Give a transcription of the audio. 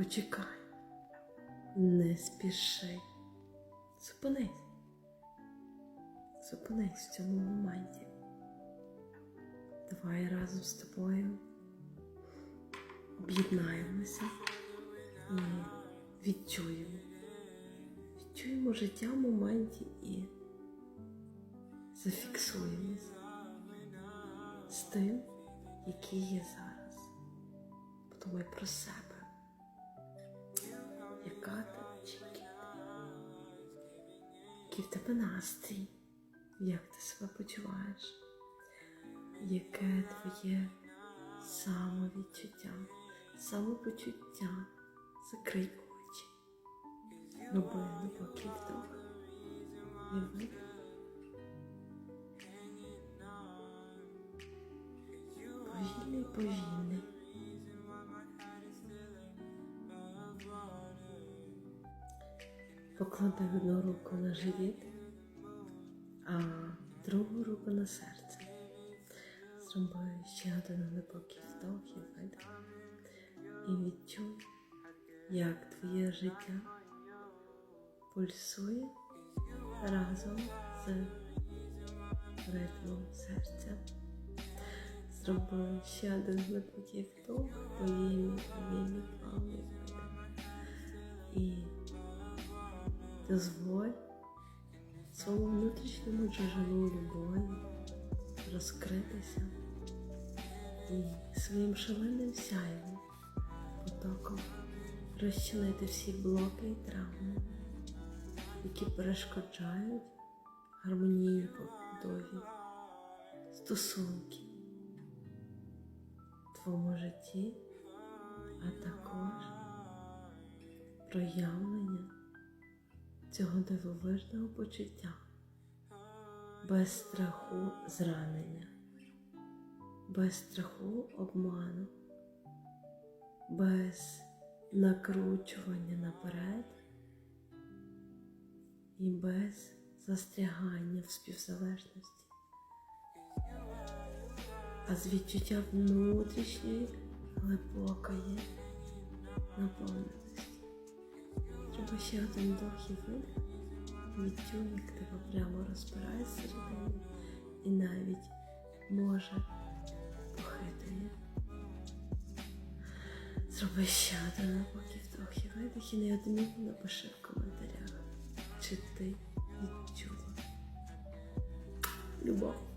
Почекай, не спіши. Зупинись. Зупинись в цьому моменті. Давай разом з тобою об'єднаємося і відчуємо. Відчуємо життя в моменті і зафіксуємося з тим, який є зараз. Подумай про себе. Яка ти чи який в тебе настрій? Як ти себе почуваєш? Яке твоє самовідчуття, самопочуття? Закрий очі. Роби глибокий вдох. І. Повільний, повільний. Поклади одну руку на живіт, а другу руку на серце. Зроби ще один глибокий вдох і видих. І відчуй, як твоє життя пульсує разом з ритмом серця. Зроби ще один глибокий вдох, повільний, повільний, плавний. І дозволь своєму внутрішньому джерелу любові розкритися і своїм шаленим сяєм потоком розчинити всі блоки і травми, які перешкоджають гармонійній побудові стосунків в твоєму житті, а також проявлення цього дивовижного почуття. Без страху зранення, без страху обману, без накручування наперед. І без застрягання в співзалежності, а з відчуття внутрішньої глибокої наповненості. Ще один вдох і видих. Як тебе прямо розпирає всередині і навіть може похитує. Зроби ще один глибокий вдох і видих і неодмінно напиши в коментарях, чи ти відчула любов.